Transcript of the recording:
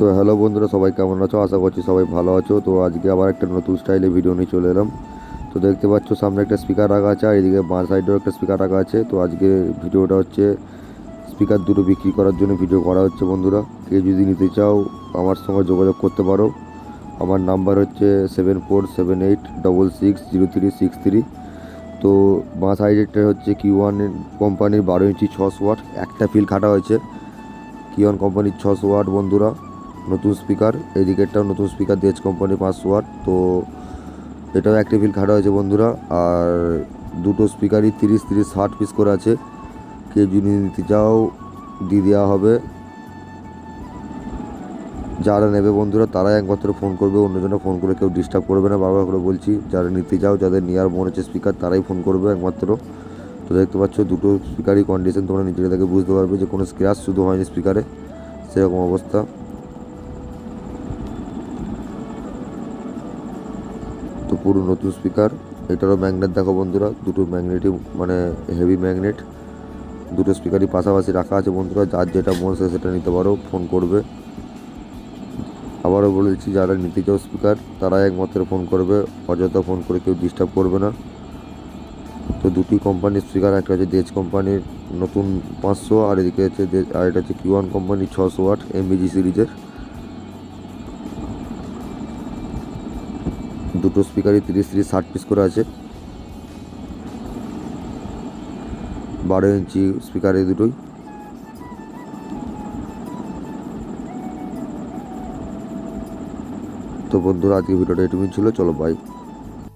তো হ্যালো বন্ধুরা, সবাই কেমন আছো? আশা করছি সবাই ভালো আছো। তো আজকে আবার একটা নতুন স্টাইলে ভিডিও নিয়ে চলে এলাম। তো দেখতে পাচ্ছ, সামনে একটা স্পিকার রাখা আছে আর এদিকে বাঁ সাইডেও একটা স্পিকার রাখা আছে। তো আজকে ভিডিওটা হচ্ছে স্পিকার দুটো বিক্রি করার জন্য ভিডিও করা হচ্ছে বন্ধুরা। কেউ যদি নিতে চাও, আমার সঙ্গে যোগাযোগ করতে পারো। আমার নাম্বার হচ্ছে seven four seven eight double six zero three six three তো বাঁ সাইডেরটা হচ্ছে কি ওয়ান কোম্পানির বারো ইঞ্চি ছশো ওয়াট একটা ফিল খাটা হয়েছে। কি ওয়ান কোম্পানির ছশো ওয়াট বন্ধুরা। নতুন স্পিকার, এই দিকেরটাও নতুন স্পিকার দিয়েছে কোম্পানি ওয়াট তো এটাও একটা ফিল খাটা হয়েছে বন্ধুরা। আর দুটো স্পিকারই তিরিশ তিরিশ, ষাট পিস করে আছে। কেউ যদি নিতে চাও, দিয়ে দেওয়া হবে। যারা নেবে বন্ধুরা, তারাই একমাত্র ফোন করবে, অন্যজনে ফোন করে কেউ ডিস্টার্ব করবে না। বারবার করে বলছি, যারা নিতে চাও, যাদের নেওয়ার মনে হচ্ছে স্পিকার তারাই ফোন করবে একমাত্র। তো দেখতে পাচ্ছ, দুটো স্পিকারই কন্ডিশন তোমরা নিজেকে দেখে বুঝতে পারবে যে কোনো স্ক্র্যাচ শুধু হয়নি স্পিকারে সেরকম অবস্থা। তো পুরো নতুন স্পিকার এটারও ম্যাগনেট দেখো বন্ধুরা, দুটো ম্যাগনেটই মানে হেভি ম্যাগনেট দুটো স্পিকারই পাশাপাশি রাখা আছে বন্ধুরা, যার যেটা মন চায় সেটা নিতে পারো ফোন করবে। আবারও বলেছি যারা নিতে চাও স্পিকার তারা একমাত্র ফোন করবে, অযথা ফোন করে কেউ ডিস্টার্ব করবে না। তো দুটি কোম্পানির স্পিকার একটা হচ্ছে দেজ কোম্পানির নতুন পাঁচশো, আর এদিকে হচ্ছে আর এটা হচ্ছে কিউ ওয়ান কোম্পানির ছশো ওয়াট এমবিজি সিরিজের দুটো স্পিকারই তিরিশ তিরিশ, ষাট পিস করে আছে। বারো ইঞ্চি স্পিকার এই দুটোই। তো বন্ধুরা আজকে ভিডিওটা এটুকুই ছিল। চলো বাই